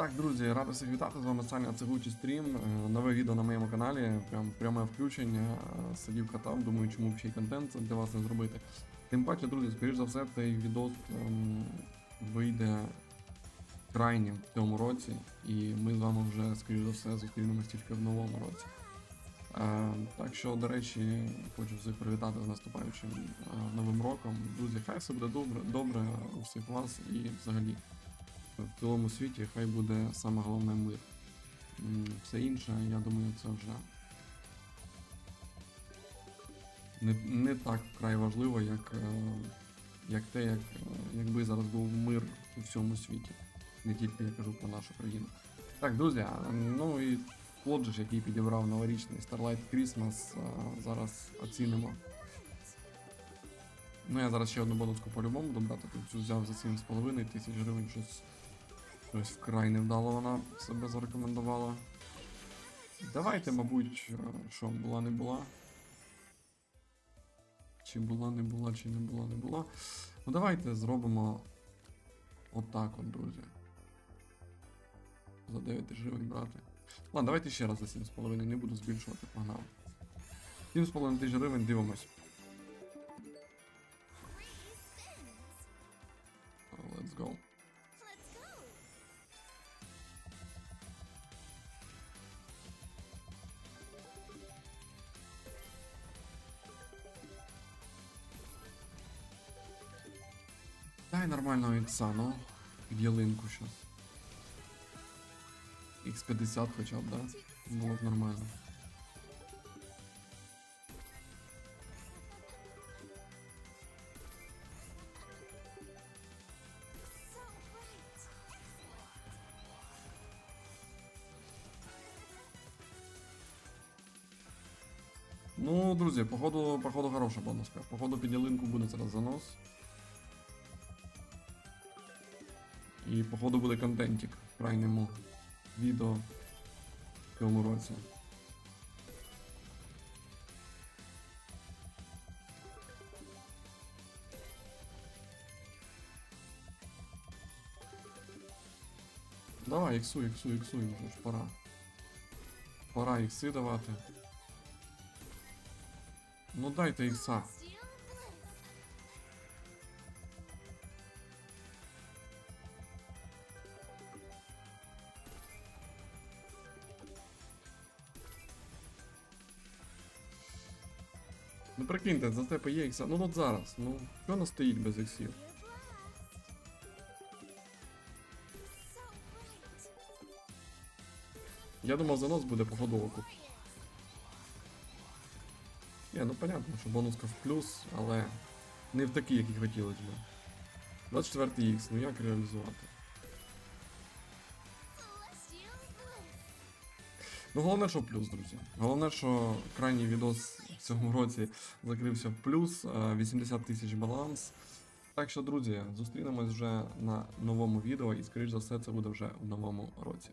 Так, друзі, радий всіх вітати. З вами Саня Цегучий стрім. Е, Нове відео на моєму каналі. Прям пряме включення. Е, Сидів катав, думаю, чому б ще й контент для вас не зробити. Тим паче, друзі, скоріш за все, цей відос ем, вийде крайнім в цьому році, і ми з вами вже, скоріш за все, зустрінемось тільки в новому році. Е, так що, до речі, хочу всіх привітати з наступаючим е, новим роком. Друзі, хай все буде добре, добре у всіх вас і взагалі в цілому світі хай буде саме головне мир. Все інше, я думаю, це вже не, не так вкрай важливо, як, е, як те, як, е, якби зараз був мир у всьому світі. Не тільки я кажу про нашу країну. Так, друзі, ну і плод же ж, який підібрав новорічний Starlight Christmas, е, зараз оцінимо. Ну, я зараз ще одну бонуску по-любому буду брати. Тут взяв за 7,5 тисяч гривень, щось, щось вкрай невдало вона себе зарекомендувала. Давайте, мабуть, е, що була не була. Чи була, не була, чи не була, не була. Ну давайте зробимо отак от, друзі. За 9 тисяч гривень брати. Ладно, давайте ще раз за 7,5, не буду збільшувати, погнали. 7,5 тисяч гривень, дивимось. Дай нормального ікса, ну. Під ялинку щас. X50 хоча б, да? Було б нормально. Ну, друзі, походу, походу хороша бонуска. Походу під ялинку буде зараз занос. І походу буде контентик в крайньому відео в цьому році. Давай, іксуй, іксуй, іксуй, вже ж пора. Пора ікси давати. Ну дайте ікса. Ну прикиньте, за тебе є ікса. Ну от зараз. Ну, що вона стоїть без іксів? Я думав, занос буде походу окуп. Ні, ну понятно, що бонуска в плюс, але не в такий, який хотілося б. 24 х ну як реалізувати? Ну головне, що плюс, друзі. Головне, що крайній відос в цьому році закрився в плюс, е, 80 тисяч баланс. Так що, друзі, зустрінемось вже на новому відео і, скоріш за все, це буде вже в новому році.